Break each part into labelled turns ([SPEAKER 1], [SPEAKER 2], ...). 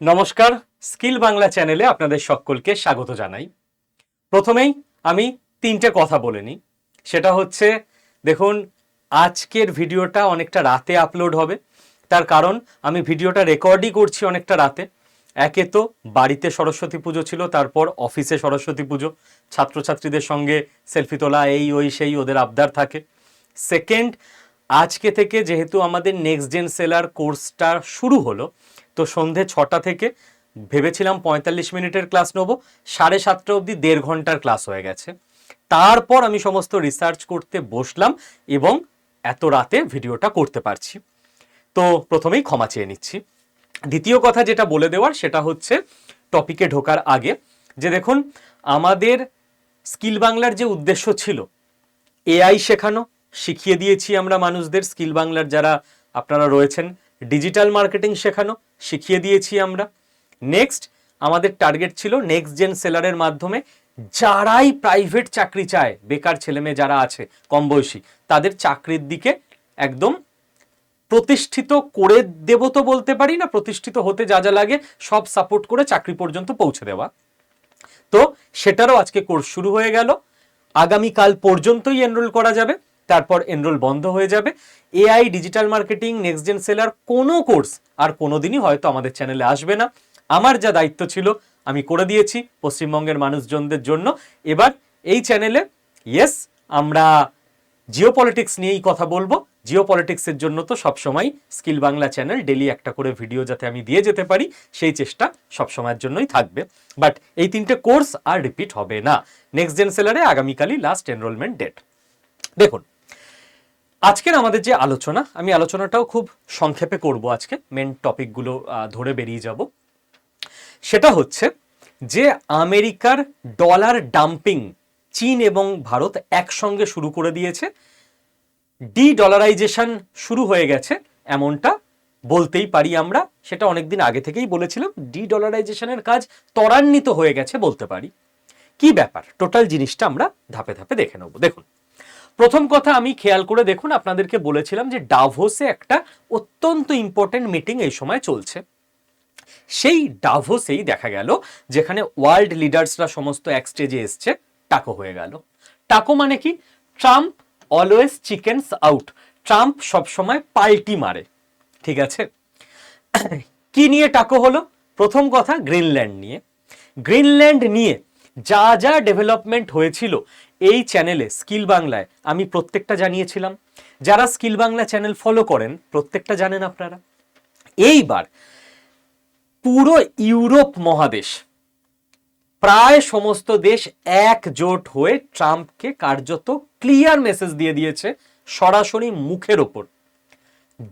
[SPEAKER 1] নমস্কার, স্কিল বাংলা চ্যানেলে আপনাদের সকলকে স্বাগত জানাই। প্রথমেই আমি তিনটে কথা বলে নিই। সেটা হচ্ছে, দেখুন, আজকের ভিডিওটা অনেকটা রাতে আপলোড হবে। তার কারণ, আমি ভিডিওটা রেকর্ডই করছি অনেকটা রাতে। একে তো বাড়িতে সরস্বতী পুজো ছিল, তারপর অফিসে সরস্বতী পুজো। ছাত্রছাত্রীদের সঙ্গে সেলফি তোলা, এই, ওই, সেই, ওদের আবদার থাকে। সেকেন্ড, আজকে থেকে যেহেতু আমাদের নেক্সট জেন সেলার কোর্সটা শুরু হলো তো সন্ধে ছটা থেকে ভেবেছিলাম পঁয়তাল্লিশ মিনিটের ক্লাস নেব, সাড়ে সাতটা অবধি দেড় ঘণ্টার ক্লাস হয়ে গেছে। তারপর আমি সমস্ত রিসার্চ করতে বসলাম এবং এত রাতে ভিডিওটা করতে পারছি। তো প্রথমেই ক্ষমা চেয়ে নিচ্ছি। দ্বিতীয় কথা যেটা বলে দেওয়ার সেটা হচ্ছে টপিকে ঢোকার আগে যে দেখুন, আমাদের স্কিল বাংলার যে উদ্দেশ্য ছিল এআই শেখানো, শিখিয়ে দিয়েছি আমরা মানুষদের স্কিল বাংলার যারা আপনারা রয়েছেন ডিজিটাল মার্কেটিং শেখানো শিখিয়ে দিয়েছি আমরা। নেক্সট আমাদের টার্গেট ছিল নেক্সট জেন সেলারের মাধ্যমে যারাই প্রাইভেট চাকরি চায়, বেকার ছেলেমেয়ে যারা আছে কম বয়সী তাদের চাকরির দিকে একদম প্রতিষ্ঠিত করে দেব তো বলতে পারি না, প্রতিষ্ঠিত হতে যা যা লাগে সব সাপোর্ট করে চাকরি পর্যন্ত পৌঁছে দেওয়া। তো সেটারও আজকে কোর্স শুরু হয়ে গেল। আগামীকাল পর্যন্তই এনরোল করা যাবে। তারপর এনরোল বন্ধ হয়ে যাবে। AI digital marketing next gen seller কোনো কোর্স আর কোনোদিনই হয়তো আমাদের চ্যানেলে আসবে না। আমার যা দায়িত্ব ছিল, আমি করে দিয়েছি পশ্চিমবঙ্গের মানুষজনদের জন্য। এবার এই চ্যানেলে ইয়েস আমরা জিও পলিটিক্স নিয়েই কথা বলব। জিও পলিটিক্সের জন্য তো সবসময় স্কিল বাংলা চ্যানেল ডেলি একটা করে ভিডিও যাতে আমি দিয়ে যেতে পারি, সেই চেষ্টা সবসময়ের জন্যই থাকবে। বাট এই তিনটে কোর্স আর রিপিট হবে না। নেক্সট জেন সেলারে আগামীকালই লাস্ট এনরোলমেন্ট ডেট দেখুন আজকের আমাদের যে আলোচনা, আমি আলোচনাটাও খুব সংক্ষেপে করব আজকে মেন টপিকগুলো ধরে বেরিয়ে যাব। সেটা হচ্ছে যে আমেরিকার ডলার ডাম্পিং চীন এবং ভারত একসঙ্গে শুরু করে দিয়েছে। ডি ডলারাইজেশন শুরু হয়ে গেছে, এমনটা বলতেই পারি আমরা। সেটা অনেকদিন আগে থেকেই বলেছিলাম ডি ডলারাইজেশনের কাজ ত্বরান্বিত হয়ে গেছে বলতে পারি। কি ব্যাপার? টোটাল জিনিসটা আমরা ধাপে ধাপে দেখে নেব। দেখুন প্রথম কথা আমি খেয়াল করে দেখুন, আপনাদেরকে বলেছিলাম যে ডাভোসে একটা অত্যন্ত ইম্পর্টেন্ট মিটিং এই সময় চলছে। সেই ডাভোসেই দেখা গেল যেখানে ওয়ার্ল্ড লিডার্সরা সমস্ত এক স্টেজে এসছে, টাকো হয়ে গেল। টাকো মানে কি? Trump always chickens out Trump সবসময় পাল্টি মারে। ঠিক আছে? কি নিয়ে টাকো হলো? প্রথম কথা, গ্রিনল্যান্ড নিয়ে। গ্রিনল্যান্ড নিয়ে যা যা ডেভেলপমেন্ট হয়েছিল এই চ্যানেলে স্কিল বাংলায় আমি প্রত্যেকটা জানিয়েছিলাম। যারা স্কিল বাংলা চ্যানেল ফলো করেন, প্রত্যেকটা জানেন আপনারা। এইবার পুরো ইউরোপ মহাদেশ, প্রায় সমস্ত দেশ একজোট হয়ে ট্রাম্পকে কার্যত ক্লিয়ার মেসেজ দিয়ে দিয়েছে, সরাসরি মুখের ওপর।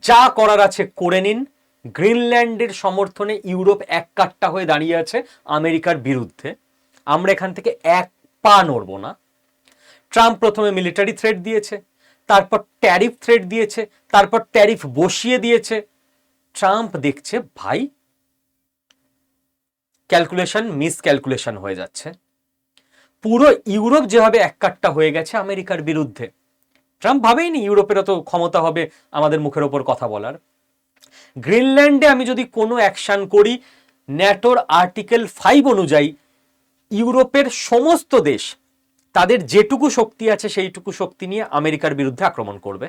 [SPEAKER 1] যা করার আছে, করে নিন। গ্রিনল্যান্ডের সমর্থনে ইউরোপ এক কাট্টা হয়ে দাঁড়িয়ে আছে আমেরিকার বিরুদ্ধে। আমরা এখান থেকে এক পা নড়ব না। ট্রাম্প প্রথমে মিলিটারি থ্রেট দিয়েছে, তারপর ট্যারিফ থ্রেট দিয়েছে, তারপর ট্যারিফ বসিয়ে দিয়েছে। ট্রাম্প দেখছে, ভাই ক্যালকুলেশন মিস ক্যালকুলেশন হয়ে যাচ্ছে। পুরো ইউরোপ যেভাবে এককাট্টা হয়ে গেছে আমেরিকার বিরুদ্ধে। ট্রাম্প ভাবেইনি ইউরোপের অত ক্ষমতা হবে আমাদের মুখের ওপর কথা বলার। গ্রিনল্যান্ডে আমি যদি কোনো অ্যাকশন করি, ন্যাটোর আর্টিকেল ফাইভ অনুযায়ী, ইউরোপের সমস্ত দেশ তাদের যেটুকু শক্তি আছে, সেইটুকু শক্তি নিয়ে আমেরিকার বিরুদ্ধে আক্রমণ করবে।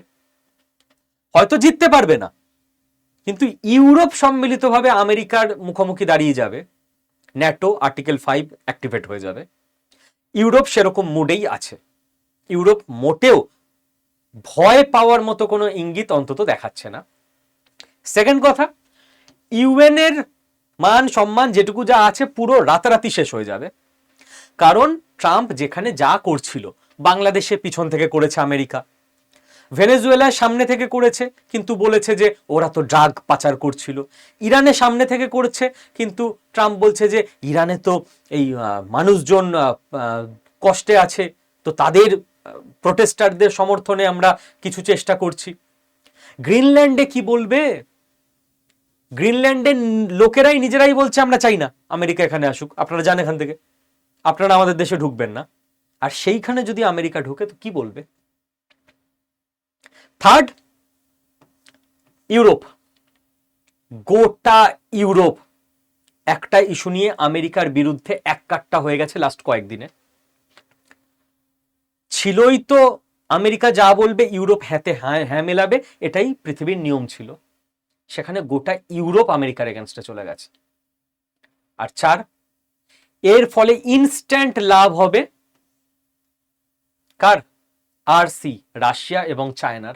[SPEAKER 1] হয়তো জিততে পারবে না, কিন্তু ইউরোপ সম্মিলিতভাবে আমেরিকার মুখোমুখি দাঁড়িয়ে যাবে। ন্যাটো আর্টিকেল ফাইভ অ্যাক্টিভেট হয়ে যাবে। ইউরোপ সেরকম মুডেই আছে। ইউরোপ মোটেও ভয় পাওয়ার মতো কোনো ইঙ্গিত অন্তত দেখাচ্ছে না। সেকেন্ড কথা, ইউএনের মান সম্মান যেটুকু যা আছে পুরো রাতারাতি শেষ হয়ে যাবে। কারণ ট্রাম্প যেখানে যা করছিল, বাংলাদেশে পিছন থেকে করেছে আমেরিকা। ভেনেজুয়েলার সামনে থেকে করেছে, কিন্তু বলেছে যে ওরা তো ড্রাগ পাচার করছিল। ইরানে সামনে থেকে করেছে, কিন্তু ট্রাম্প বলছে যে ইরানে তো এই মানুষজন কষ্টে আছে, তো তাদের প্রোটেস্টারদের সমর্থনে আমরা কিছু চেষ্টা করছি। গ্রিনল্যান্ডে কি বলবে? গ্রিনল্যান্ডের লোকেরাই নিজেরাই বলছে, আমরা চাই না আমেরিকা এখানে আসুক। আপনারা যান এখান থেকে। আপনারা আমাদের দেশে ঢুকবেন না। আর সেইখানে যদি আমেরিকা ঢুকে, তো কি বলবে? থার্ড ইউরোপ গোটা ইউরোপ একটা ইস্যু নিয়ে আমেরিকার বিরুদ্ধে এক কাট্টা হয়ে গেছে লাস্ট কয়েকদিনে। ছিলই তো আমেরিকা যা বলবে ইউরোপ হ্যাঁ হ্যাঁ মেলাবে, এটাই পৃথিবীর নিয়ম ছিল। সেখানে গোটা ইউরোপ আমেরিকার এগেনস্টে চলে গেছে। আর চার এর ফলে ইনস্ট্যান্ট লাভ হবে কার? আর সি রাশিয়া এবং চায়নার।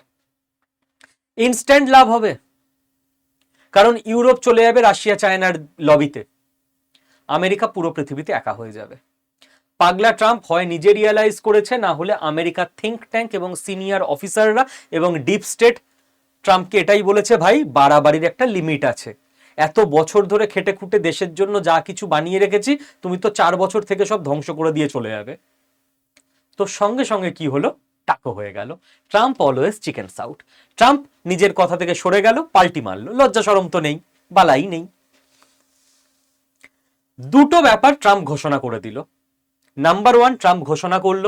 [SPEAKER 1] ইনস্ট্যান্ট লাভ হবে। কারণ ইউরোপ চলে যাবে রাশিয়া, চায়নার লবিতে। আমেরিকা পুরো পৃথিবীতে একা হয়ে যাবে। পাগলা ট্রাম্প হয় নিজে রিয়ালাইজ করেছে, না হলে আমেরিকার থিঙ্ক ট্যাঙ্ক এবং সিনিয়র অফিসাররা এবং ডিপ স্টেট ট্রাম্পকে এটাই বলেছে, ভাই, বাড়াবাড়ির একটা লিমিট আছে। এত বছর ধরে খেটে খুটে দেশের জন্য যা কিছু বানিয়ে রেখেছি, তুমি তো চার বছর থেকে সব ধ্বংস করে দিয়ে চলে যাবে। তো সঙ্গে সঙ্গে কি হলো? টাকো হয়ে গেল। Trump always chickens out Trump নিজের কথা থেকে সরে গেল, পাল্টি মারলো। লজ্জা সরম তো নেই, বালাই নেই। দুটো ব্যাপার ট্রাম্প ঘোষণা করে দিল। নাম্বার ওয়ান, ট্রাম্প ঘোষণা করল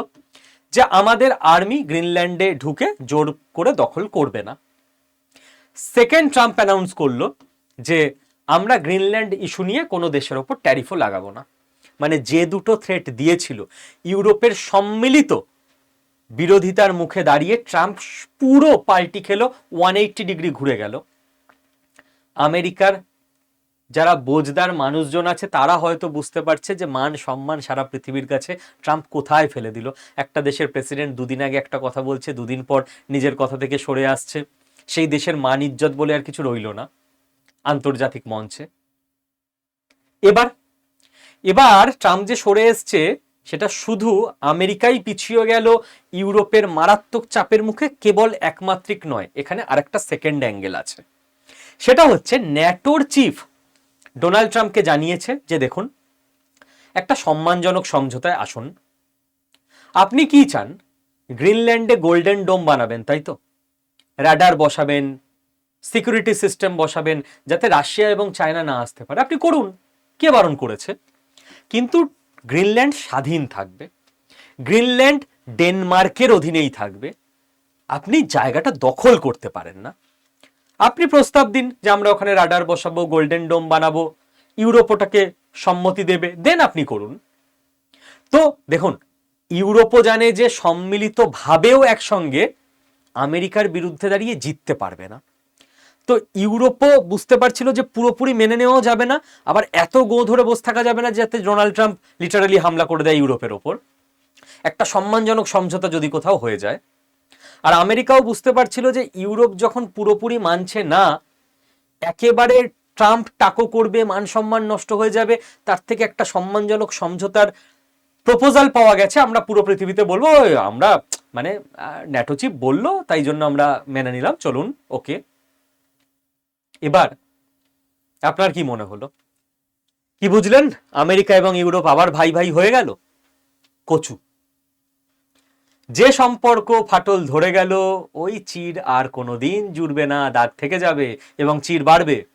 [SPEAKER 1] যে আমাদের আর্মি গ্রিনল্যান্ডে ঢুকে জোর করে দখল করবে না। সেকেন্ড, ট্রাম্প অ্যানাউন্স করল যে আমরা গ্রিনল্যান্ড ইস্যু নিয়ে কোনো দেশের ওপর ট্যারিফও লাগাবো না। মানে যে দুটো থ্রেট দিয়েছিল, ইউরোপের সম্মিলিত বিরোধিতার মুখে দাঁড়িয়ে ট্রাম্প পুরো পাল্টি খেলো ওয়ান এইট্টি ডিগ্রি ঘুরে গেল। আমেরিকার যারা বোঝদার মানুষজন আছে, তারা হয়তো বুঝতে পারছে যে মান সম্মান সারা পৃথিবীর কাছে ট্রাম্প কোথায় ফেলে দিল। একটা দেশের প্রেসিডেন্ট দুদিন আগে একটা কথা বলছে, দুদিন পর নিজের কথা থেকে সরে আসছে। সেই দেশের মান ইজ্জত বলে আর কিছু রইল না। আন্তর্জাতিক মঞ্চে। এবার এবার ট্রাম্প যে সরে এসছে, সেটা শুধু আমেরিকাই পিছিয়ে গেল, ইউরোপের মারাত্মক চাপের মুখে কেবল একমাত্রিক নয়, এখানে আরেকটা সেকেন্ড অ্যাঙ্গেল আছে। সেটা হচ্ছে ন্যাটোর চিফ ডোনাল্ড ট্রাম্পকে জানিয়েছে যে, দেখুন, একটা সম্মানজনক সমঝোতায় আসুন। আপনি কি চান? গ্রিনল্যান্ডে গোল্ডেন ডোম বানাবেন, তাই তো? রাডার বসাবেন সিকিউরিটি সিস্টেম বসাবেন যাতে রাশিয়া এবং চায়না না আসতে পারে। আপনি করুন, কে বারণ করেছে? কিন্তু গ্রিনল্যান্ড স্বাধীন থাকবে, গ্রিনল্যান্ড ডেনমার্কের অধীনেই থাকবে। আপনি জায়গাটা দখল করতে পারেন না। আপনি প্রস্তাব দিন যে আমরা ওখানে রাডার বসাবো, গোল্ডেন ডোম বানাবো ইউরোপ ওটাকে সম্মতি দেবে, দেন আপনি করুন। তো দেখুন, ইউরোপও জানে যে সম্মিলিতভাবেও একসঙ্গে আমেরিকার বিরুদ্ধে দাঁড়িয়ে জিততে পারবে না। তো ইউরোপও বুঝতে পারছিল যে পুরোপুরি মেনে নেওয়াও যাবে না আবার এত গো ধরে বসে থাকা যাবে না যাতে ডোনাল্ড ট্রাম্প লিটারালি হামলা করে দেয় ইউরোপের ওপর। একটা সম্মানজনক সমঝোতা যদি কোথাও হয়ে যায় আর আমেরিকাও বুঝতে পারছিল যে ইউরোপ যখন পুরোপুরি মানছে না একেবারে ট্রাম্প টাকো করবে মান সম্মান নষ্ট হয়ে যাবে তার থেকে একটা সম্মানজনক সমঝোতার প্রপোজাল পাওয়া গেছে আমরা পুরো পৃথিবীতে বলব "ওই, আমরা মানে ন্যাটোচিপ বলল তাই জন্য আমরা মেনে নিলাম চলুন ওকে এবার আপনার কি মনে হলো? কি বুঝলেন? আমেরিকা এবং ইউরোপ আবার ভাই ভাই হয়ে গেল? কচু। যে সম্পর্ক ফাটল ধরে গেল, ওই চির আর কোনোদিন জুড়বে না, দাগ থেকে যাবে এবং চির বাড়বে।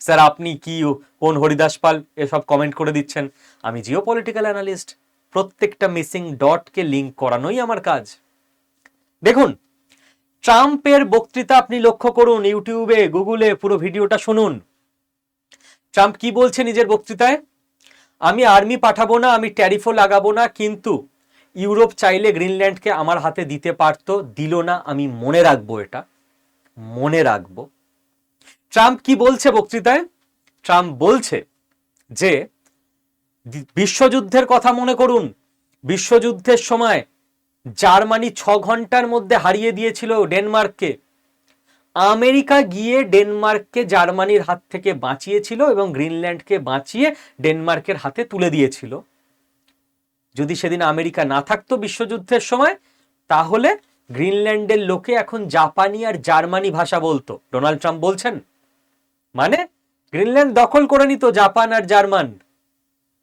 [SPEAKER 1] স্যার, আপনি কি কোন হরিদাস পাল এসব কমেন্ট করে দিচ্ছেন? আমি জিও পলিটিক্যাল অ্যানালিস্ট প্রত্যেকটা মিসিং ডটকে লিঙ্ক করানোই আমার কাজ। দেখুন ট্রাম্পের বক্তৃতা আপনি লক্ষ্য করুন, ইউটিউবে, গুগলে পুরো ভিডিওটা শুনুন। ট্রাম্প কি বলছে নিজের বক্তৃতায়? আমি আর্মি পাঠাবো না, আমি ট্যারিফও লাগাবো না, কিন্তু ইউরোপ চাইলে গ্রিনল্যান্ডকে আমার হাতে দিতে পারতো, দিল না, আমি মনে রাখব এটা, মনে রাখব। ট্রাম্প কি বলছে বক্তৃতায়? ট্রাম্প বলছে যে বিশ্বযুদ্ধের কথা মনে করুন, বিশ্বযুদ্ধের সময় জার্মানি ছ ঘণ্টার মধ্যে হারিয়ে দিয়েছিল ডেনমার্ককে। আমেরিকা গিয়ে ডেনমার্ককে জার্মানির হাত থেকে বাঁচিয়েছিল এবং গ্রিনল্যান্ডকে বাঁচিয়ে ডেনমার্কের হাতে তুলে দিয়েছিল। যদি সেদিন আমেরিকা না থাকতো বিশ্বযুদ্ধের সময়, তাহলে গ্রিনল্যান্ডের লোকে এখন জাপানি আর জার্মানি ভাষা বলতো। ডোনাল্ড ট্রাম্প বলছেন মানে গ্রিনল্যান্ড দখল করে নিত জাপান আর জার্মান।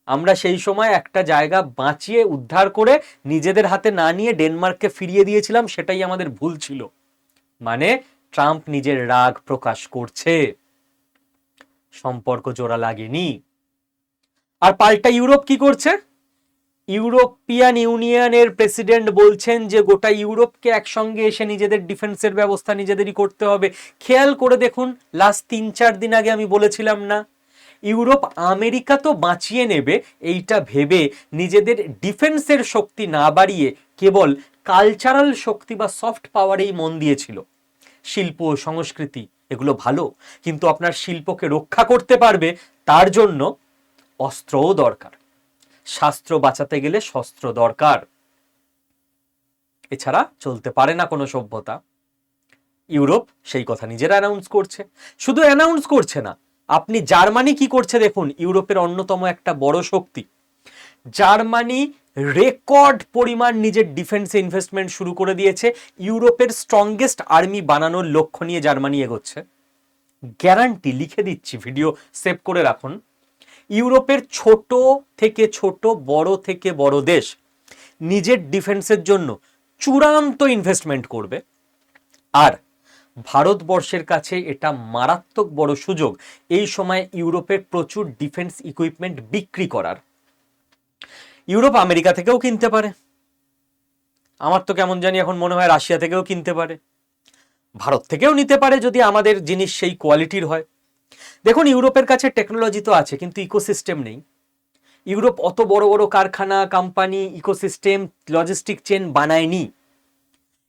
[SPEAKER 1] আমরা সেই সময় একটা জায়গা বাঁচিয়ে উদ্ধার করে নিজেদের হাতে না নিয়ে ডেনমার্ককে ফিরিয়ে দিয়েছিলাম, সেটাই আমাদের ভুল ছিল। মানে ট্রাম্প নিজের রাগ প্রকাশ করছে। সম্পর্ক জোড়া লাগেনি। আর পাল্টা ইউরোপ কি করছে? ইউরোপিয়ান ইউনিয়নের প্রেসিডেন্ট বলছেন যে গোটা ইউরোপকে একসঙ্গে এসে নিজেদের ডিফেন্সের ব্যবস্থা নিজেদেরই করতে হবে। খেয়াল করে দেখুন, লাস্ট তিন চার দিন আগে আমি বলেছিলাম না ইউরোপ, আমেরিকা তো বাঁচিয়ে নেবে, এইটা ভেবে নিজেদের ডিফেন্সের শক্তি না বাড়িয়ে কেবল কালচারাল শক্তি বা সফট পাওয়ারেই মন দিয়েছিল। শিল্প, সংস্কৃতি, এগুলো ভালো, কিন্তু আপনার শিল্পকে রক্ষা করতে পারবে, তার জন্য অস্ত্রও দরকার। শাস্ত্র বাঁচাতে গেলে শস্ত্র দরকার। এছাড়া চলতে পারে না কোনো সভ্যতা। ইউরোপ সেই কথা নিজেরা অ্যানাউন্স করছে। শুধু অ্যানাউন্স করছে না আপনি জার্মানি কি করছে দেখুন, ইউরোপের অন্যতম একটা বড় শক্তি। জার্মানি রেকর্ড পরিমাণ নিজের ডিফেন্সে ইনভেস্টমেন্ট শুরু করে দিয়েছে। ইউরোপের স্ট্রংগেস্ট আর্মি বানানোর লক্ষ্য নিয়ে জার্মানি এগোচ্ছে। গ্যারান্টি লিখে দিচ্ছি ভিডিও সেভ করে রাখুন। ইউরোপের ছোট থেকে ছোট, বড় থেকে বড় দেশ নিজের ডিফেন্সের জন্য চূড়ান্ত ইনভেস্টমেন্ট করবে। আর ভারতবর্ষের কাছে এটা মারাত্মক বড় সুযোগ। এই সময় ইউরোপের প্রচুর ডিফেন্স ইকুইপমেন্ট বিক্রি করার। ইউরোপ আমেরিকা থেকেও কিনতে পারে। আমার তো কেমন জানি এখন মনে হয় রাশিয়া থেকেও কিনতে পারে। ভারত থেকেও নিতে পারে যদি আমাদের জিনিস সেই কোয়ালিটির হয়। দেখুন, ইউরোপের কাছে টেকনোলজি তো আছে, কিন্তু ইকোসিস্টেম নেই। ইউরোপ অত বড় বড় কারখানা কোম্পানি ইকোসিস্টেম লজিস্টিক চেন বানায়নি।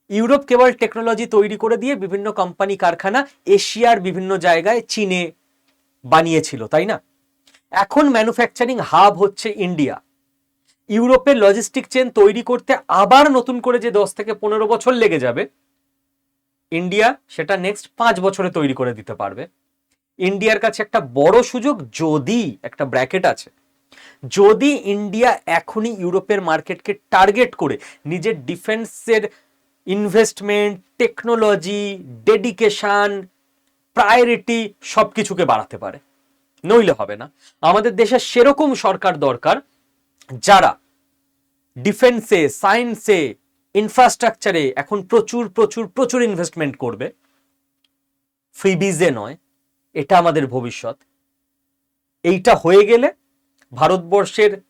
[SPEAKER 1] ইউরোপ কেবল টেকনোলজি তৈরি করে দিয়ে বিভিন্ন কোম্পানি কারখানা এশিয়ার বিভিন্ন জায়গায় চীনে বানিয়েছিল, তাই না? এখন ম্যানুফ্যাকচারিং হাব হচ্ছে ইন্ডিয়া ইউরোপের লজিস্টিক চেন তৈরি করতে আবার নতুন করে যে দশ থেকে পনেরো বছর লেগে যাবে ইন্ডিয়া সেটা নেক্সট পাঁচ বছরে তৈরি করে দিতে পারবে। ইন্ডিয়ার কাছে একটা বড় সুযোগ, যদি, একটা ব্র্যাকেট আছে, যদি ইন্ডিয়া এখনই ইউরোপের মার্কেটকে টার্গেট করে নিজের ডিফেন্সের ইনভেস্টমেন্ট টেকনোলজি ডেডিকেশান প্রায়োরিটি সব কিছুকে বাড়াতে পারে। নইলে হবে না। আমাদের দেশে সেরকম সরকার দরকার যারা ডিফেন্সে সায়েন্সে ইনফ্রাস্ট্রাকচারে এখন প্রচুর প্রচুর প্রচুর ইনভেস্টমেন্ট করবে। ফ্রিবিজে নয়, এটা আমাদের ভবিষ্যৎ। এইটা হয়ে গেলে ভারতবর্ষের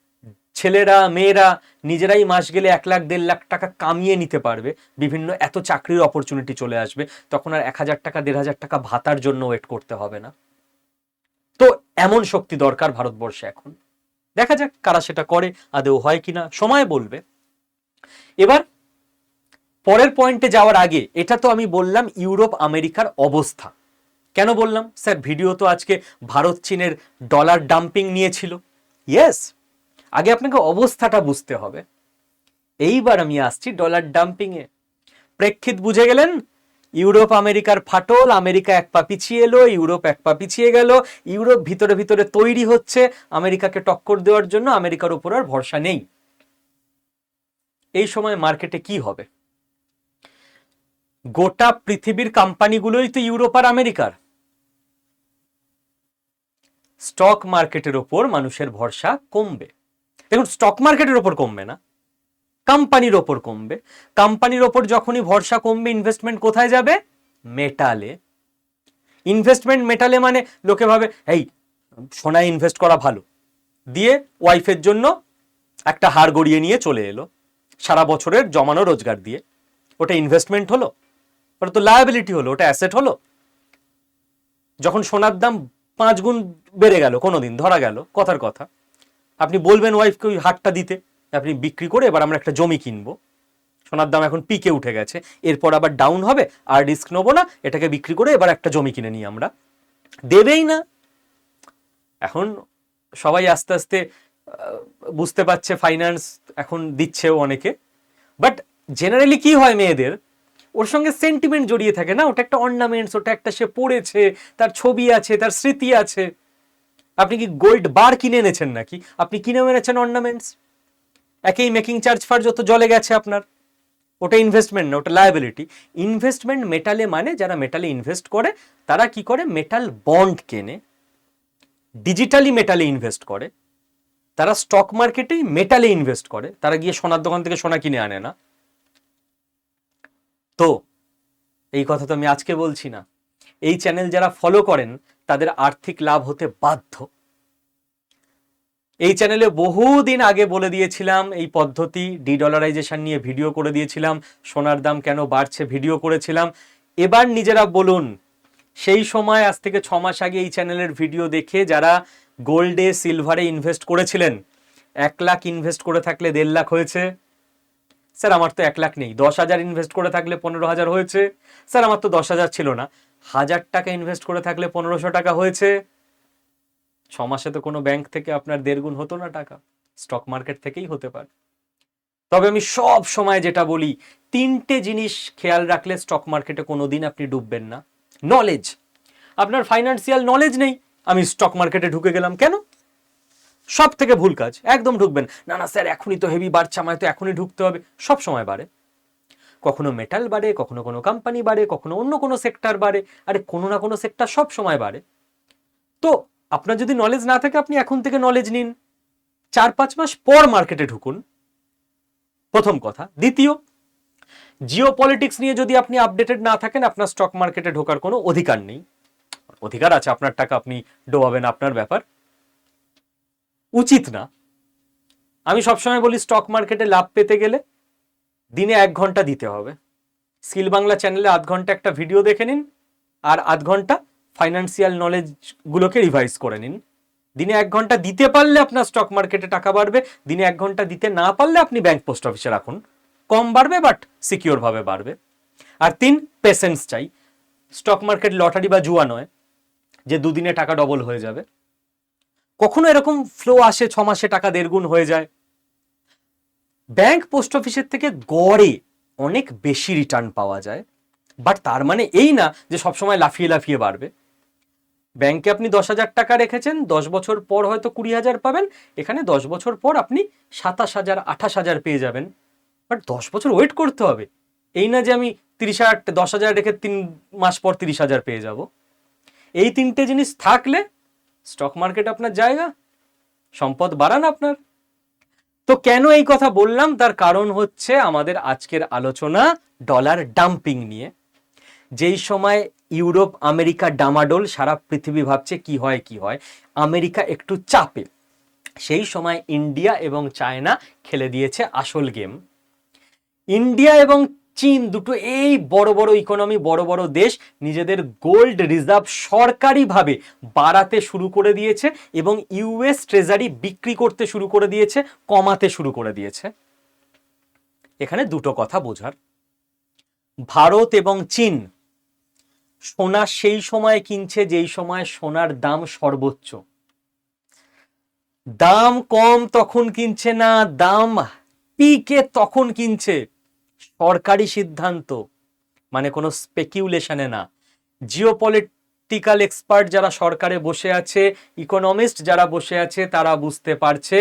[SPEAKER 1] ছেলেরা, মেয়েরা নিজেরাই মাস গেলে এক লাখ, দেড় লাখ টাকা কামিয়ে নিতে পারবে। বিভিন্ন এত চাকরির অপরচুনিটি চলে আসবে। তখন আর এক হাজার টাকা, দেড় হাজার টাকা ভাতার জন্য ওয়েট করতে হবে না। তো এমন শক্তি দরকার ভারতবর্ষে এখন। দেখা যাক কারা সেটা করে আদেও হয় কিনা, সময় বলবে। এবার পরের পয়েন্টে যাওয়ার আগে, এটা তো আমি বললাম ইউরোপ, আমেরিকার অবস্থা। কেন বললাম? স্যার, ভিডিও তো আজকে ভারত চীনের ডলার ডাম্পিং নিয়েছিল। ইয়েস আগে আপনাকে অবস্থাটা বুঝতে হবে। এইবার আমি আসছি ডলার ডাম্পিং এ। প্রেক্ষিত বুঝে গেলেন? ইউরোপ, আমেরিকার ফাটল, আমেরিকা এক পা পিছিয়ে এলো, ইউরোপ এক পা পিছিয়ে গেল, ইউরোপ ভিতরে ভিতরে তৈরি হচ্ছে, আমেরিকাকে টক্কর দেওয়ার জন্য আমেরিকার উপর আর ভরসা নেই। এই সময় মার্কেটে কি হবে? গোটা পৃথিবীর কোম্পানিগুলোই তো ইউরোপ আর আমেরিকার। স্টক মার্কেটের ওপর মানুষের ভরসা কমবে। দেখুন স্টক মার্কেটের ওপর কমবে না। কোম্পানির ওপর কমবে। কোম্পানির ওপর যখনই ভরসা কমবে ইনভেস্টমেন্ট কোথায় যাবে? মেটালে। ইনভেস্টমেন্ট মেটালে মানে লোকে ভাবে এই সোনায় ইনভেস্ট করা ভালো। দিয়ে ওয়াইফের জন্য একটা হার গড়িয়ে নিয়ে চলে এলো। সারা বছরের জমানো রোজগার দিয়ে। ওটা ইনভেস্টমেন্ট হলো, ওটা তো লায়াবিলিটি হলো, ওটা অ্যাসেট হলো। যখন সোনার দাম পাঁচ গুণ বেড়ে গেল, কোনোদিন ধরা গেল, কথার কথা। আপনি বলবেন ওয়াইফকে ওই হাটটা দিতে, আপনি বিক্রি করে এবার আমরা একটা জমি কিনবো। সোনার দাম এখন পিকে উঠে গেছে, এরপর আবার ডাউন হবে, আর রিস্ক নেব না, এটাকে বিক্রি করে এবার একটা জমি কিনে নিই আমরা। দেবেই না। এখন সবাই আস্তে আস্তে বুঝতে পারছে ফাইন্যান্স এখন দিচ্ছেও অনেকে। বাট জেনারেলি কি হয় মেয়েদের? ওর সঙ্গে সেন্টিমেন্ট জড়িয়ে থাকে না, ওটা একটা অর্নামেন্টস ওটা একটা সে পড়েছে, তার ছবি আছে, তার স্মৃতি আছে। আপনি কি গোল্ড বার কিনে এনেছেন নাকি? আপনি কিনে এনেছেন অর্নামেন্টস একেই মেকিং চার্জ ফার যত জলে গেছে আপনার। ওটা ইনভেস্টমেন্ট না, ওটা লায়াবিলিটি ইনভেস্টমেন্ট মেটালে মানে যারা মেটালে ইনভেস্ট করে, তারা কি করে? মেটাল বন্ড কেনে। ডিজিটালি মেটালে ইনভেস্ট করে। তারা স্টক মার্কেটেই মেটালে ইনভেস্ট করে। তারা গিয়ে সোনার দোকান থেকে সোনা কিনে আনে না। তো, এই কথা তো আমি আজকে বলছি না। এই চ্যানেল যারা ফলো করেন তাদের আর্থিক লাভ হতে বাধ্য। এই চ্যানেলে বহুদিন আগে বলে দিয়েছিলাম, এই পদ্ধতি ডিডলারাইজেশন নিয়ে ভিডিও করে দিয়েছিলাম, সোনার দাম কেন বাড়ছে ভিডিও করেছিলাম। এবার নিজেরা বলুন, সেই সময় আজ থেকে ছ মাস আগে এই চ্যানেলের ভিডিও দেখে যারা গোল্ডে সিলভারে ইনভেস্ট করেছিলেন, এক লাখ ইনভেস্ট করে থাকলে দেড় লাখ হয়েছে। স্যার, আমার তো এক লাখ নেই, দশ হাজার ইনভেস্ট করে থাকলে পনেরো হাজার হয়েছে। স্যার, আমার তো দশ হাজার ছিল না। হাজার টাকা ইনভেস্ট করে থাকলে পনেরোশো টাকা হয়েছে। ছ মাসে তো কোনো ব্যাংক থেকে আপনার দেড় গুণ হতো না টাকা। স্টক মার্কেট থেকেই হতে পারে। তবে আমি সব সময় যেটা বলি, তিনটে জিনিস খেয়াল রাখলে স্টক মার্কেটে কোনো দিন আপনি ডুববেন না। নলেজ আপনার ফাইন্যান্সিয়াল নলেজ নেই, আমি স্টক মার্কেটে ঢুকে গেলাম। কেন? সব থেকে ভুল কাজ, একদম ঢুকবেন না। না স্যার এখনই তো হেভি বাড়ছে, আমায় তো এখনই ঢুকতে হবে। সব সময় বাড়ে। কখনো মেটাল বাড়ে, কখনো কোনো কোম্পানি বাড়ে, কখনো অন্য কোনো সেক্টর বাড়ে, আরে কোনো না কোনো সেক্টর সব সময় বাড়ে। তো আপনার যদি নলেজ না থাকে, আপনি এখন থেকে নলেজ নিন। চার পাঁচ মাস পর মার্কেটে ঢুকুন। প্রথম কথা। দ্বিতীয় জিও পলিটিক্স নিয়ে যদি আপনি আপডেটেড না থাকেন, আপনার স্টক মার্কেটে ঢোকার কোনো অধিকার নেই। অধিকার আছে, আপনার টাকা আপনি ডোবাবেন, আপনার ব্যাপার। উচিত না। আমি সবসময় বলি স্টক মার্কেটে লাভ পেতে গেলে দিনে এক ঘণ্টা দিতে হবে। স্কিল বাংলা চ্যানেলে আধ ঘণ্টা একটা ভিডিও দেখে নিন আর আধ ঘণ্টা ফাইন্যান্সিয়াল নলেজগুলোকে রিভাইজ করে নিন। দিনে এক ঘণ্টা দিতে পারলে আপনার স্টক মার্কেটে টাকা বাড়বে, দিনে এক ঘণ্টা দিতে না পারলে আপনি ব্যাংক পোস্ট অফিসে রাখুন। কম বাড়বে, বাট সিকিওর ভাবে বাড়বে। আর তিন, পেশেন্স চাই। স্টক মার্কেট লটারি বা জুয়া নয়, যে দুদিনে টাকা ডবল হয়ে যাবে। কখনো এরকম ফ্লো আসে, ছ মাসে টাকা দেড় গুণ হয়ে যায়। ব্যাংক পোস্ট অফিসের থেকে গড়ে অনেক বেশি রিটার্ন পাওয়া যায়। বাট তার মানে এই না যে সবসময় লাফিয়ে লাফিয়ে বাড়বে। ব্যাংকে আপনি দশ হাজার টাকা রেখেছেন, দশ বছর পর হয়তো কুড়ি হাজার পাবেন, এখানে দশ বছর পর আপনি সাতাশ হাজার, আঠাশ হাজার পেয়ে যাবেন। বাট দশ বছর ওয়েট করতে হবে। এই না যে আমি তিরিশ হাজার, দশ হাজার রেখে তিন মাস পর তিরিশ হাজার পেয়ে যাব। এই তিনটে জিনিস থাকলে স্টক মার্কেট আপনার জায়গা, সম্পদ বাড়ান আপনার। তো কেন এই কথা বললাম? তার কারণ হচ্ছে আমাদের আজকের আলোচনা ডলার ডাম্পিং নিয়ে। যেই সময় ইউরোপ, আমেরিকা ডামাডোল, সারা পৃথিবী ভাবছে কি হয় কি হয়, আমেরিকা একটু চাপে। সেই সময় ইন্ডিয়া এবং চায়না খেলে দিয়েছে আসল গেম। ইন্ডিয়া এবং চীন দুটো এই বড় বড় ইকোনমি বড় বড় দেশ নিজেদের গোল্ড রিজার্ভ সরকারিভাবে বাড়াতে শুরু করে দিয়েছে এবং ইউএস ট্রেজারি বিক্রি করতে শুরু করে দিয়েছে, কমাতে শুরু করে দিয়েছে। এখানে দুটো কথা বোঝার। ভারত এবং চীন, সোনা সেই সময় কিনছে যেই সময় সোনার দাম সর্বোচ্চ। দাম কম তখন কিনছে না, দাম পিকে তখন কিনছে। সরকারি সিদ্ধান্ত মানে কোনো স্পেকিউলেশনে না। জিওপলিটিক্যাল এক্সপার্ট যারা সরকারে বসে আছে ইকোনমিস্ট যারা বসে আছে, তারা বুঝতে পারছে,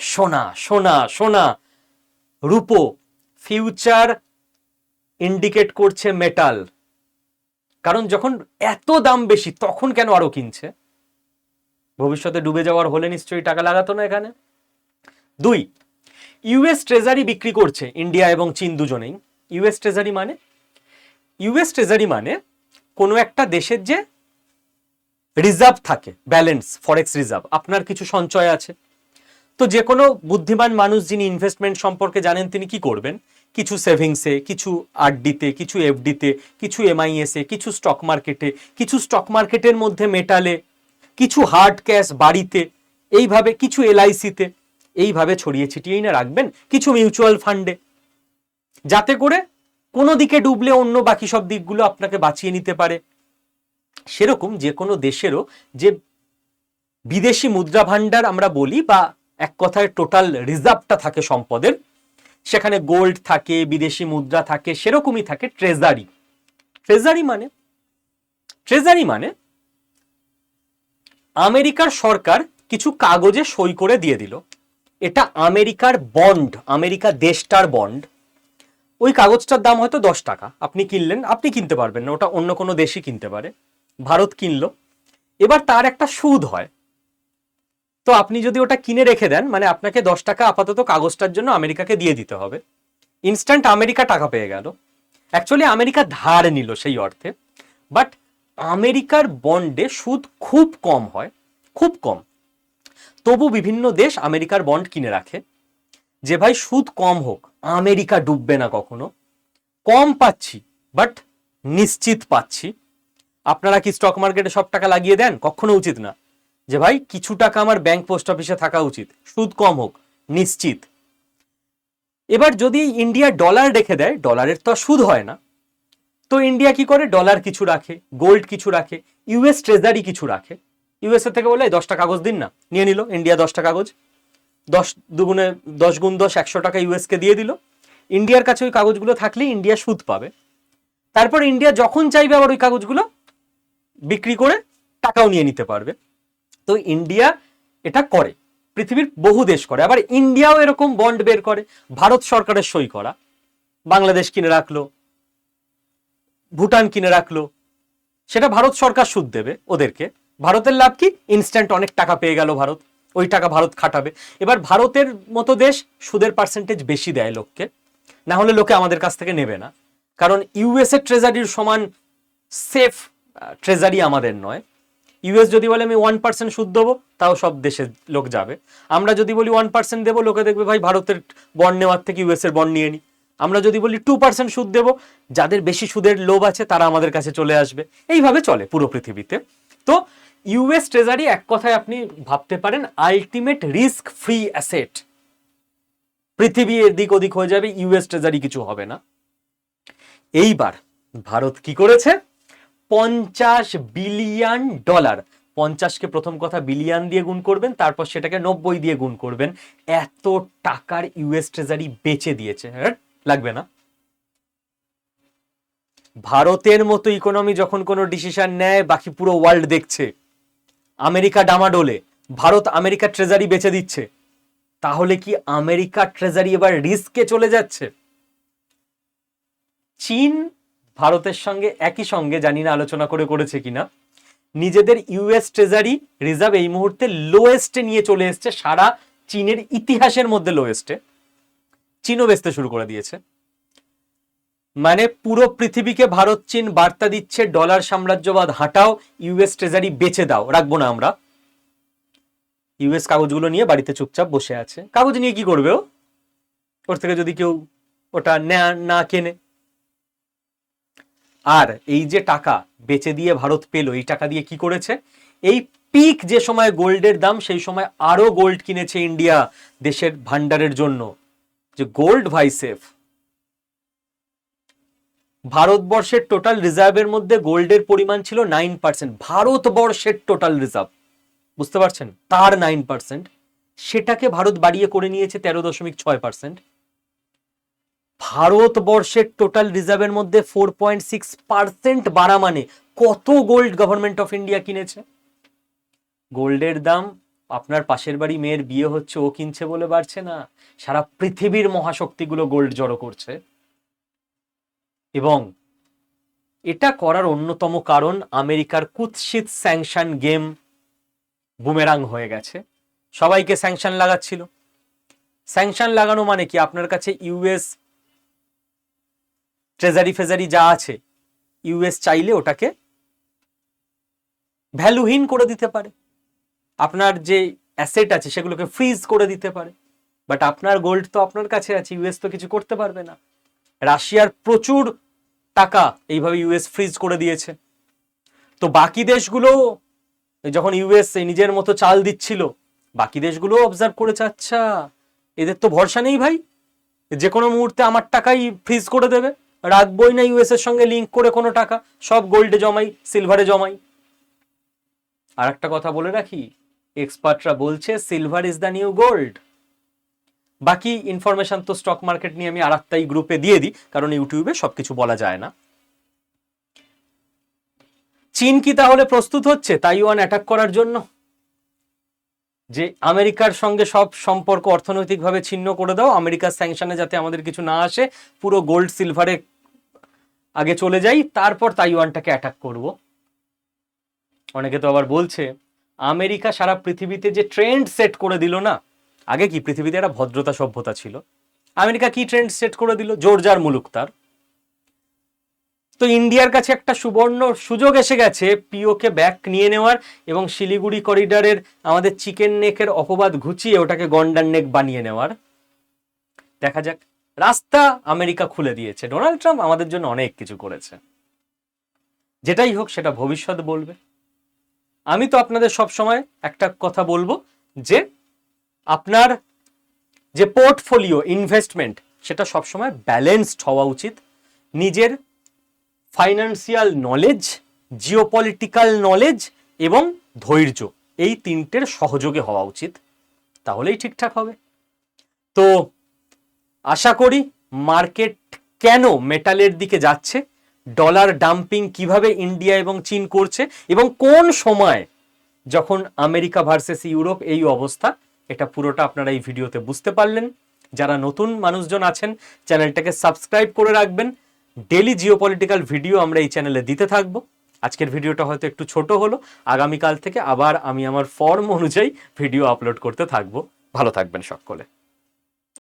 [SPEAKER 1] সোনা সোনা সোনা। রূপো ফিউচার ইন্ডিকেট করছে মেটাল কারণ যখন এত দাম বেশি, তখন কেন আরও কিনছে? ভবিষ্যতে ডুবে যাওয়ার হলে নিশ্চয়ই টাকা লাগাতো না এখানে। দুই ইউএস ট্রেজারি বিক্রি করছে ইন্ডিয়া এবং চীন দুজনেই। ইউএস ট্রেজারি মানে? ইউএস ট্রেজারি মানে কোনো একটা দেশের যে রিজার্ভ থাকে ব্যালেন্স ফরেক্স রিজার্ভ আপনার কিছু সঞ্চয় আছে। তো যে কোনো বুদ্ধিমান মানুষ যিনি ইনভেস্টমেন্ট সম্পর্কে জানেন তিনি কি করবেন? কিছু সেভিংসে কিছু আরডিতে কিছু এফডিতে কিছু এমআইএসে কিছু স্টক মার্কেটে কিছু স্টক মার্কেটের মধ্যে মেটালে, কিছু হার্ড ক্যাশ বাড়িতে, এইভাবে কিছু এলআইসিতে এইভাবে ছড়িয়ে ছিটিয়েই না রাখবেন কিছু মিউচুয়াল ফান্ডে যাতে করে কোনো দিকে ডুবলে অন্য বাকি সব দিকগুলো আপনাকে বাঁচিয়ে নিতে পারে। সেরকম যে কোনো দেশেরও যে বিদেশি মুদ্রা ভান্ডার আমরা বলি বা এক কথায় টোটাল রিজার্ভটা থাকে সম্পদের, সেখানে গোল্ড থাকে, বিদেশি মুদ্রা থাকে, সেরকমই থাকে ট্রেজারি ট্রেজারি মানে ট্রেজারি মানে আমেরিকার সরকার কিছু কাগজে সই করে দিয়ে দিল। এটা আমেরিকার বন্ড, আমেরিকা দেশটার বন্ড। ওই কাগজটার দাম হয়তো দশ টাকা। আপনি কিনলেন, আপনি কিনতে পারবেন না। ওটা অন্য কোনো দেশই কিনতে পারে। ভারত কিনলো। এবার তার একটা সুদ হয়। তো আপনি যদি ওটা কিনে রেখে দেন মানে আপনাকে দশ টাকা আপাতত কাগজটার জন্য আমেরিকাকে দিয়ে দিতে হবে। ইনস্ট্যান্ট আমেরিকা টাকা পেয়ে গেল। অ্যাকচুয়ালি আমেরিকা ধার নিল সেই অর্থে। বাট আমেরিকার বন্ডে সুদ খুব কম হয়। খুব কম। তবু বিভিন্ন দেশ আমেরিকার বন্ড কিনে রাখে। যে ভাই সুদ কম হোক, আমেরিকা ডুববে না কখনো। কম পাচ্ছি বাট নিশ্চিত পাচ্ছি। আপনারা কি স্টক মার্কেটে সব টাকা লাগিয়ে দেন? কখনো উচিত না। যে ভাই, কিছু টাকা আমার ব্যাংক পোস্ট অফিসে থাকা উচিত। সুদ কম হোক, নিশ্চিত। এবার যদি ইন্ডিয়া ডলার রেখে দেয় ডলারের তো সুদ হয় না। তো ইন্ডিয়া কি করে? ডলার কিছু রাখে গোল্ড কিছু রাখে ইউএস ট্রেজারি কিছু রাখে। ইউএসএ থেকে বলে "এই দশটা কাগজ দিন না। নিয়ে নিল ইন্ডিয়া দশটা কাগজ। দশ দুগুণে, দশ গুণ দশ, একশো টাকা ইউএসকে দিয়ে দিল। ইন্ডিয়ার কাছে ওই কাগজগুলো থাকলেই ইন্ডিয়া সুদ পাবে। তারপর ইন্ডিয়া যখন চাইবে আবার ওই কাগজগুলো বিক্রি করে টাকাও নিয়ে নিতে পারবে। তো ইন্ডিয়া এটা করে, পৃথিবীর বহু দেশ করে। আবার ইন্ডিয়াও এরকম বন্ড বের করে, ভারত সরকারের সই করা। বাংলাদেশ কিনে রাখল, ভুটান কিনে রাখল, সেটা ভারত সরকার সুদ দেবে ওদেরকে। ভারতের লাভ কি? ইনস্ট্যান্ট অনেক টাকা পেয়ে গেল ভারত। ওই টাকা ভারত খাটাবে। এবার ভারতের মতো দেশ সুদের পার্সেন্টেজ বেশি দেয় লোককে। না হলে লোকে আমাদের কাছ থেকে নেবে না। কারণ ইউএসএ ট্রেজারির সমান সেফ ট্রেজারি আমাদের নয়। ইউএস যদি বলে, আমি ওয়ান পার্সেন্ট সুদ দেবো, তাও সব দেশের লোক যাবে। আমরা যদি বলি ওয়ান পার্সেন্ট দেবো, লোকে দেখবে, ভাই, ভারতের বন্ড নেওয়ার থেকে ইউএস এর বন্ড নিয়ে নি। আমরা যদি বলি টু পার্সেন্ট সুদ দেবো, যাদের বেশি সুদের লোভ আছে, তারা আমাদের কাছে চলে আসবে। এইভাবে চলে পুরো পৃথিবীতে। তো ইউএস ট্রেজারি এক কথায় আপনি ভাবতে পারেন আলটিমেট রিস্ক ফ্রি অ্যাসেট পৃথিবী এদিক ওদিক হয়ে যাবে ইউএস ট্রেজারি কিছু হবে না। এইবার ভারত কি করেছে? পঞ্চাশ বিলিয়ন ডলার পঞ্চাশকে প্রথম কথা বিলিয়ন দিয়ে গুণ করবেন, তারপর সেটাকে নব্বই দিয়ে গুণ করবেন। এত টাকার ইউএস ট্রেজারি বেচে দিয়েছে হ্যাঁ? লাগবে না। ভারতের মতো ইকোনমি যখন কোনো ডিসিশন নেয়, বাকি পুরো ওয়ার্ল্ড দেখছে। আমেরিকা ডামাডোলে, ভারত আমেরিকা ট্রেজারি বেচে দিচ্ছে। তাহলে কি আমেরিকা ট্রেজারি এবার রিস্কে চলে যাচ্ছে? চীন ভারতের সঙ্গে একই সঙ্গে, জানি না আলোচনা করে করেছে কিনা, নিজেদের ইউএস ট্রেজারি রিজার্ভ এই মুহূর্তে লোয়েস্টে নিয়ে চলে এসছে, সারা চীনের ইতিহাসের মধ্যে লোয়েস্টে। চীনও বেচতে শুরু করে দিয়েছে। মানে পুরো পৃথিবীকে ভারত, চীন বার্তা দিচ্ছে, ডলার সাম্রাজ্যবাদ হাঁটাও ইউএস ট্রেজারি বেচে দাও। রাখব না আমরা। ইউএস কাগজগুলো নিয়ে বাড়িতে চুপচাপ বসে আছে। কাগজ নিয়ে কি করবে ও? ওর থেকে যদি কেউ ওটা না কেনে। আর এই যে টাকা বেচে দিয়ে ভারত পেল, এই টাকা দিয়ে কি করেছে? এই পিক যে সময় গোল্ডের দাম, সেই সময় আরও গোল্ড কিনেছে ইন্ডিয়া দেশের ভান্ডারের জন্য। যে গোল্ড ভাই সেফ ভারতবর্ষের টোটাল রিজার্ভের মধ্যে গোল্ডের পরিমাণ ছিল নাইন পার্সেন্ট ভারতবর্ষের টোটাল রিজার্ভ বুঝতে পারছেন? তার নাইন পার্সেন্ট সেটাকে ভারত বাড়িয়ে করে নিয়েছে তেরো দশমিক ছয় পার্সেন্ট ভারতবর্ষের টোটাল রিজার্ভের মধ্যে ফোর পয়েন্ট সিক্স পার্সেন্ট বাড়া মানে কত গোল্ড গভর্নমেন্ট অফ ইন্ডিয়া কিনেছে? গোল্ডের দাম আপনার পাশের বাড়ি মেয়ের বিয়ে হচ্ছে, ও কিনছে বলে বাড়ছে না। সারা পৃথিবীর মহাশক্তিগুলো গোল্ড জড়ো করছে। এবং এটা করার অন্যতম কারণ আমেরিকার কুৎসিত স্যাংশন গেম বুমেরাং হয়ে গেছে। সবাইকে স্যাংশন লাগাচ্ছিল। স্যাংশন লাগানো মানে কি? আপনার কাছে ইউএস ট্রেজারি ফেজারি যা আছে ইউএস চাইলে ওটাকে ভ্যালুহীন করে দিতে পারে। আপনার যে অ্যাসেট আছে সেগুলোকে ফ্রিজ করে দিতে পারে। বাট আপনার গোল্ড তো আপনার কাছে আছে ইউএস তো কিছু করতে পারবে না। রাশিয়ার প্রচুর টাকা এইভাবে ইউএস ফ্রিজ করে দিয়েছে। তো বাকি দেশগুলো যখন ইউএস নিজের মতো চাল দিচ্ছিল, বাকি দেশগুলো অবজার্ভ করেছে আচ্ছা এদের তো ভরসা নেই ভাই। যে কোনো মুহূর্তে আমার টাকাই ফ্রিজ করে দেবে। রাখবই না ইউএস এর সঙ্গে লিঙ্ক করে কোনো টাকা, সব গোল্ডে জমাই সিলভারে জমাই। আর একটা কথা বলে রাখি এক্সপার্টরা বলছে silver is the new gold বাকি ইনফরমেশন তো স্টক মার্কেট নিয়ে আমি আর গ্রুপে দিয়ে দিই, কারণ ইউটিউবে সবকিছু বলা যায় না। চীন কি তাহলে প্রস্তুত হচ্ছে? তাইওয়ান অ্যাটাক করার জন্য? যে আমেরিকার সঙ্গে সব সম্পর্ক অর্থনৈতিকভাবে ছিন্ন করে দাও, আমেরিকার স্যাংশনে যাতে আমাদের কিছু না আসে, পুরো গোল্ড সিলভারে আগে চলে যাই, তারপর তাইওয়ানটাকে অ্যাটাক করব। অনেকে তো আবার বলছে, আমেরিকা সারা পৃথিবীতে যে ট্রেন্ড সেট করে দিল না আগে কি পৃথিবীতে একটা ভদ্রতা সভ্যতা ছিল? আমেরিকা কি ট্রেন্ড সেট করে দিল? জোরজার মুলুক তার। তো ইন্ডিয়ার কাছে একটা সুবর্ণ সুযোগ এসে গেছে পিওকে ব্যাক নিয়ে নেওয়ার এবং শিলিগুড়ি করিডোরের আমাদের চিকেন নেকের অপবাদ ঘুচিয়ে ওটাকে গন্ডার নেক বানিয়ে নেওয়ার। দেখা যাক। রাস্তা আমেরিকা খুলে দিয়েছে। ডোনাল্ড ট্রাম্প আমাদের জন্য অনেক কিছু করেছে। যেটাই হোক, সেটা ভবিষ্যৎ বলবে। আমি তো আপনাদের সব সময় একটা কথা বলব যে আপনার যে পোর্টফোলিও ইনভেস্টমেন্ট সেটা সবসময় ব্যালেন্সড হওয়া উচিত। নিজের ফাইন্যান্সিয়াল নলেজ জিওপলিটিক্যাল নলেজ এবং ধৈর্য, এই তিনটের সহযোগে হওয়া উচিত। তাহলেই ঠিকঠাক হবে। তো আশা করি মার্কেট কেন মেটালের দিকে যাচ্ছে ডলার ডাম্পিং কীভাবে ইন্ডিয়া এবং চীন করছে এবং কোন সময় যখন আমেরিকা ভার্সেস ইউরোপ এই অবস্থা এটা পুরোটা আপনারা এই ভিডিওতে বুঝতে পারলেন। যারা নতুন মানুষজন আছেন, চ্যানেলটাকে সাবস্ক্রাইব করে রাখবেন। ডেলি জিওপলিটিক্যাল ভিডিও আমরা এই চ্যানেলে দিতে থাকব। আজকের ভিডিওটা হয়তো একটু ছোট হলো। আগামীকাল থেকে আবার আমি আমার ফর্ম অনুযায়ী ভিডিও আপলোড করতে থাকব। ভালো থাকবেন সকলে।